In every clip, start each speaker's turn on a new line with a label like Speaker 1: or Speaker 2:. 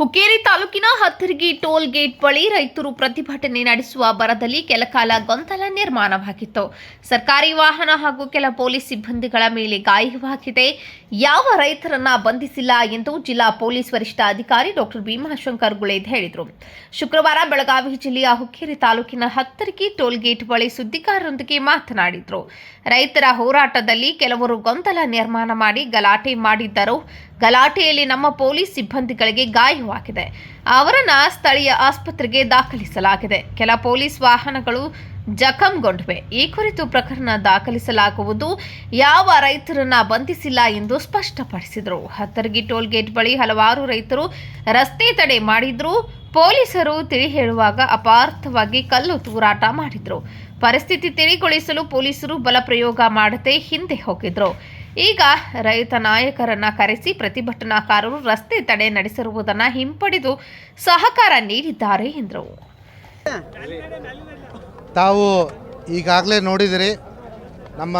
Speaker 1: ಹುಕ್ಕೇರಿ ತಾಲೂಕಿನ Hattargi toll gate ಬಳಿ ರೈತರು ಪ್ರತಿಭಟನೆ ನಡೆಸುವ ಬರದಲ್ಲಿ ಕೆಲಕಾಲ ಗೊಂದಲ ನಿರ್ಮಾಣವಾಗಿತ್ತು. ಸರ್ಕಾರಿ ವಾಹನ ಹಾಗೂ ಕೆಲ ಪೊಲೀಸ್ ಸಿಬ್ಬಂದಿಗಳ ಮೇಲೆ ಗಾಯವಾಗಿದೆ ಯಾವ ರೈತರನ್ನ ಬಂಧಿಸಿಲ್ಲ ಎಂದು ಜಿಲ್ಲಾ ಪೊಲೀಸ್ ವರಿಷ್ಠ ಅಧಿಕಾರಿ ಡಾಕ್ಟರ್ ಭೀಮಾಶಂಕರ್ ಗುಳೇದ್ ಹೇಳಿದರು. ಶುಕ್ರವಾರ ಬೆಳಗಾವಿ ಜಿಲ್ಲೆಯ ಹುಕ್ಕೇರಿ ತಾಲೂಕಿನ ಹತ್ತರ್ಗಿ ಟೋಲ್ ಗೇಟ್ ಬಳಿ ಸುದ್ದಿಗಾರರೊಂದಿಗೆ ಮಾತನಾಡಿದರು. ರೈತರ ಹೋರಾಟದಲ್ಲಿ ಕೆಲವರು ಗೊಂದಲ ನಿರ್ಮಾಣ ಮಾಡಿ ಗಲಾಟೆ ಮಾಡಿದ್ದರು. ಗಲಾಟೆಯಲ್ಲಿ ನಮ್ಮ ಪೊಲೀಸ್ ಸಿಬ್ಬಂದಿಗಳಿಗೆ ಗಾಯವಾಗಿದೆ ಅವರನ್ನ ಸ್ಥಳೀಯ ಆಸ್ಪತ್ರೆಗೆ ದಾಖಲಿಸಲಾಗಿದೆ. ಕೆಲ ಪೊಲೀಸ್ ವಾಹನಗಳು ಜಖಂಗೊಂಡಿವೆ. ಈ ಕುರಿತು ಪ್ರಕರಣ ದಾಖಲಿಸಲಾಗುವುದು. ಯಾವ ರೈತರನ್ನ ಬಂಧಿಸಿಲ್ಲ ಎಂದು ಸ್ಪಷ್ಟಪಡಿಸಿದರು. ಹತ್ತರ್ಗಿ ಟೋಲ್ ಗೇಟ್ ಬಳಿ ಹಲವಾರು ರೈತರು ರಸ್ತೆ ತಡೆ ಮಾಡಿದ್ರು. ಪೊಲೀಸರು ತಿಳಿ ಹೇಳುವಾಗ ಅಪಾರ್ಥವಾಗಿ ಕಲ್ಲು ತೂರಾಟ ಮಾಡಿದ್ರು. ಪರಿಸ್ಥಿತಿ ತಿಳಿಗೊಳಿಸಲು ಪೊಲೀಸರು ಬಲ ಪ್ರಯೋಗ ಮಾಡದೆ ಹಿಂದೆ ಹೋಗಿದ್ರು. ಈಗ ರೈತ ನಾಯಕರನ್ನ ಕರೆಸಿ ಪ್ರತಿಭಟನಾಕಾರರು ರಸ್ತೆ ತಡೆ ನಡೆಸಿರುವುದನ್ನು ಹಿಂಪಡೆದು ಸಹಕಾರ ನೀಡಿದ್ದಾರೆ ಎಂದರು.
Speaker 2: ತಾವು ಈಗಾಗಲೇ ನೋಡಿದಿರಿ, ನಮ್ಮ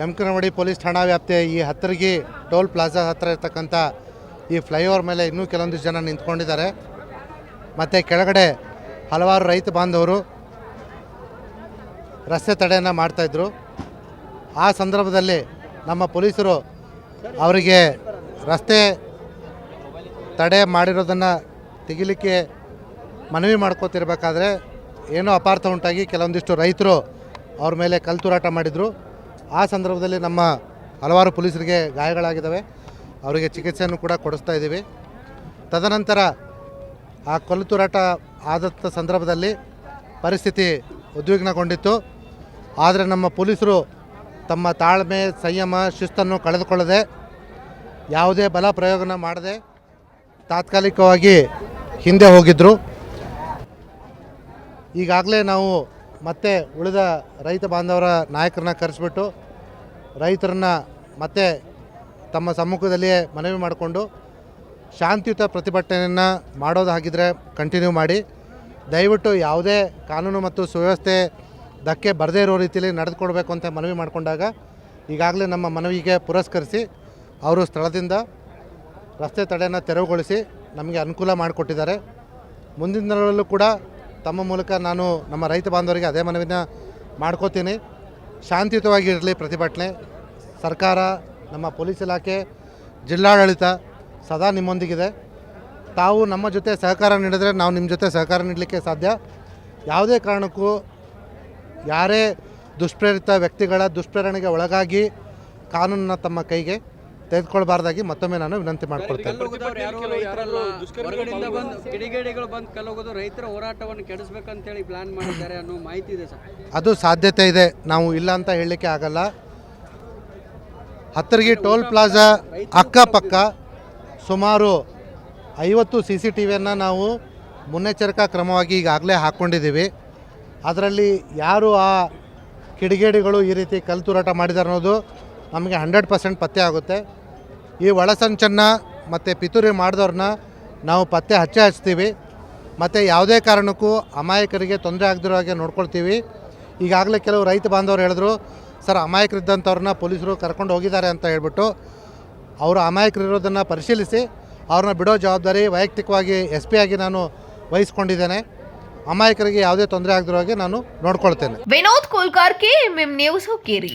Speaker 2: ಯಮಕನವಾಡಿ ಪೊಲೀಸ್ ಠಾಣಾ ವ್ಯಾಪ್ತಿಯ ಈ ಹತ್ತಿರಗಿ ಟೋಲ್ ಪ್ಲಾಜಾ ಹತ್ತಿರ ಇರ್ತಕ್ಕಂಥ ಈ ಫ್ಲೈಓವರ್ ಮೇಲೆ ಇನ್ನೂ ಕೆಲವೊಂದಿಷ್ಟು ಜನ ನಿಂತ್ಕೊಂಡಿದ್ದಾರೆ. ಮತ್ತು ಕೆಳಗಡೆ ಹಲವಾರು ರೈತ ಬಾಂಧವರು ರಸ್ತೆ ತಡೆಯನ್ನು ಮಾಡ್ತಾಯಿದ್ರು ಆ ಸಂದರ್ಭದಲ್ಲಿ ನಮ್ಮ ಪೊಲೀಸರು ಅವರಿಗೆ ರಸ್ತೆ ತಡೆ ಮಾಡಿರೋದನ್ನು ತೆಗಿಲಿಕ್ಕೆ ಮನವಿ ಮಾಡ್ಕೋತಿರ್ಬೇಕಾದ್ರೆ ಏನೋ ಅಪಾರ್ಥ ಉಂಟಾಗಿ ಕೆಲವೊಂದಿಷ್ಟು ರೈತರು ಅವ್ರ ಮೇಲೆ ಕಲ್ಲು ತೂರಾಟ ಮಾಡಿದರು. ಆ ಸಂದರ್ಭದಲ್ಲಿ ನಮ್ಮ ಹಲವಾರು ಪೊಲೀಸರಿಗೆ ಗಾಯಗಳಾಗಿದ್ದಾವೆ. ಅವರಿಗೆ ಚಿಕಿತ್ಸೆಯನ್ನು ಕೂಡ ಕೊಡಿಸ್ತಾ ಇದ್ದೀವಿ. ತದನಂತರ ಆ ಕಲ್ಲು ತೂರಾಟ ಆದಂಥ ಸಂದರ್ಭದಲ್ಲಿ ಪರಿಸ್ಥಿತಿ ಉದ್ವಿಗ್ನಗೊಂಡಿತ್ತು. ಆದರೆ ನಮ್ಮ ಪೊಲೀಸರು ತಮ್ಮ ತಾಳ್ಮೆ, ಸಂಯಮ, ಶಿಸ್ತನ್ನು ಕಳೆದುಕೊಳ್ಳದೆ ಯಾವುದೇ ಬಲ ಪ್ರಯೋಗನ ಮಾಡದೆ ತಾತ್ಕಾಲಿಕವಾಗಿ ಹಿಂದೆ ಹೋಗಿದ್ದರು ಈಗಾಗಲೇ ನಾವು ಮತ್ತೆ ಉಳಿದ ರೈತ ಬಾಂಧವರ ನಾಯಕರನ್ನ ಕರೆಸಿಬಿಟ್ಟು ರೈತರನ್ನ ಮತ್ತೆ ತಮ್ಮ ಸಮ್ಮುಖದಲ್ಲಿಯೇ ಮನವಿ ಮಾಡಿಕೊಂಡು ಶಾಂತಿಯುತ ಪ್ರತಿಭಟನೆಯನ್ನು ಮಾಡೋದಾಗಿದ್ದರೆ ಕಂಟಿನ್ಯೂ ಮಾಡಿ. ದಯವಿಟ್ಟು ಯಾವುದೇ ಕಾನೂನು ಮತ್ತು ಸುವ್ಯವಸ್ಥೆ ಧಕ್ಕೆ ಬರದೇ ಇರೋ ರೀತಿಯಲ್ಲಿ ನಡೆದುಕೊಡ್ಬೇಕು ಅಂತ ಮನವಿ ಮಾಡಿಕೊಂಡಾಗ ಈಗಾಗಲೇ ನಮ್ಮ ಮನವಿಗೆ ಪುರಸ್ಕರಿಸಿ ಅವರು ಸ್ಥಳದಿಂದ ರಸ್ತೆ ತಡೆಯನ್ನು ತೆರವುಗೊಳಿಸಿ ನಮಗೆ ಅನುಕೂಲ ಮಾಡಿಕೊಟ್ಟಿದ್ದಾರೆ. ಮುಂದಿನ ದಿನಗಳಲ್ಲೂ ಕೂಡ ತಮ್ಮ ಮೂಲಕ ನಾನು ನಮ್ಮ ರೈತ ಬಾಂಧವರಿಗೆ ಅದೇ ಮನವಿನ ಮಾಡ್ಕೋತೀನಿ. ಶಾಂತಿಯುತವಾಗಿರಲಿ ಪ್ರತಿಭಟನೆ. ಸರ್ಕಾರ, ನಮ್ಮ ಪೊಲೀಸ್ ಇಲಾಖೆ, ಜಿಲ್ಲಾಡಳಿತ ಸದಾ ನಿಮ್ಮೊಂದಿಗಿದೆ. ತಾವು ನಮ್ಮ ಜೊತೆ ಸಹಕಾರ ನೀಡಿದರೆ ನಾವು ನಿಮ್ಮ ಜೊತೆ ಸಹಕಾರ ನೀಡಲಿಕ್ಕೆ ಸಾಧ್ಯ. ಯಾವುದೇ ಕಾರಣಕ್ಕೂ ಯಾರೇ ದುಷ್ಪ್ರೇರಿತ ವ್ಯಕ್ತಿಗಳ ದುಷ್ಪ್ರೇರಣೆಗೆ ಒಳಗಾಗಿ ಕಾನೂನನ್ನ ತಮ್ಮ ಕೈಗೆ ತೆಗೆದುಕೊಳ್ಬಾರ್ದಾಗಿ ಮತ್ತೊಮ್ಮೆ ನಾನು ವಿನಂತಿ ಮಾಡ್ಕೊಳ್ತೇನೆ.
Speaker 3: ಕಲ್ಲೋಗದವ್ರು ಯಾರು ರೈತರಲ್ಲ ಬಂದು ಕಿಡಿಗೇಡಿಗಳು ಬಂದು ಕಲ್ಲೋಗೋದು ರೈತರ ಹೋರಾಟವನ್ನು ಕೆಡಿಸ್ಬೇಕಂತೇಳಿ ಪ್ಲಾನ್ ಮಾಡಿದ್ದಾರೆ ಅನ್ನೋ ಮಾಹಿತಿ ಇದೆ ಸರ್.
Speaker 2: ಅದು ಸಾಧ್ಯತೆ ಇದೆ. ನಾವು ಇಲ್ಲ ಅಂತ ಹೇಳಲಿಕ್ಕೆ ಆಗಲ್ಲ. ಹತ್ತರಿಗೆ ಟೋಲ್ ಪ್ಲಾಜಾ ಅಕ್ಕಪಕ್ಕ ಸುಮಾರು ಐವತ್ತು ಸಿ ಸಿ ಟಿ ವಿಯನ್ನು ನಾವು ಮುನ್ನೆಚ್ಚರಿಕಾ ಕ್ರಮವಾಗಿ ಈಗಾಗಲೇ ಹಾಕ್ಕೊಂಡಿದ್ದೀವಿ ಅದರಲ್ಲಿ ಯಾರು ಆ ಕಿಡಿಗೇಡಿಗಳು ಈ ರೀತಿ ಕಲ್ತುರಾಟ ತೂರಾಟ ಅನ್ನೋದು ನಮಗೆ ಹಂಡ್ರೆಡ್ ಪರ್ಸೆಂಟ್ ಪತ್ತೆ ಆಗುತ್ತೆ. ಈ ಒಳಸಂಚನ್ನು ಮತ್ತು ಪಿತೂರಿ ಮಾಡಿದವ್ರನ್ನ ನಾವು ಪತ್ತೆ ಹಚ್ಚೆ ಹಚ್ತೀವಿ. ಮತ್ತು ಯಾವುದೇ ಕಾರಣಕ್ಕೂ ಅಮಾಯಕರಿಗೆ ತೊಂದರೆ ಆಗದಿರೋ ಹಾಗೆ ನೋಡ್ಕೊಳ್ತೀವಿ. ಈಗಾಗಲೇ ಕೆಲವು ರೈತ ಬಾಂಧವರು ಹೇಳಿದ್ರು, ಸರ್, ಅಮಾಯಕರಿದ್ದಂಥವ್ರನ್ನ ಪೊಲೀಸರು ಕರ್ಕೊಂಡು ಹೋಗಿದ್ದಾರೆ ಅಂತ ಹೇಳ್ಬಿಟ್ಟು ಅವರು ಅಮಾಯಕರಿರೋದನ್ನು ಪರಿಶೀಲಿಸಿ, ಅವ್ರನ್ನ ಬಿಡೋ ಜವಾಬ್ದಾರಿ ವೈಯಕ್ತಿಕವಾಗಿ ಎಸ್ ಪಿ ಆಗಿ ನಾನು ವಹಿಸ್ಕೊಂಡಿದ್ದೇನೆ. ಅಮಾಯಕರಿಗೆ ಯಾವುದೇ ತೊಂದರೆ ಆಗದಿರೋ ಹಾಗೆ ನಾನು ನೋಡ್ಕೊಳ್ತೇನೆ.
Speaker 1: Vinod Kolkar K M news Hukkeri.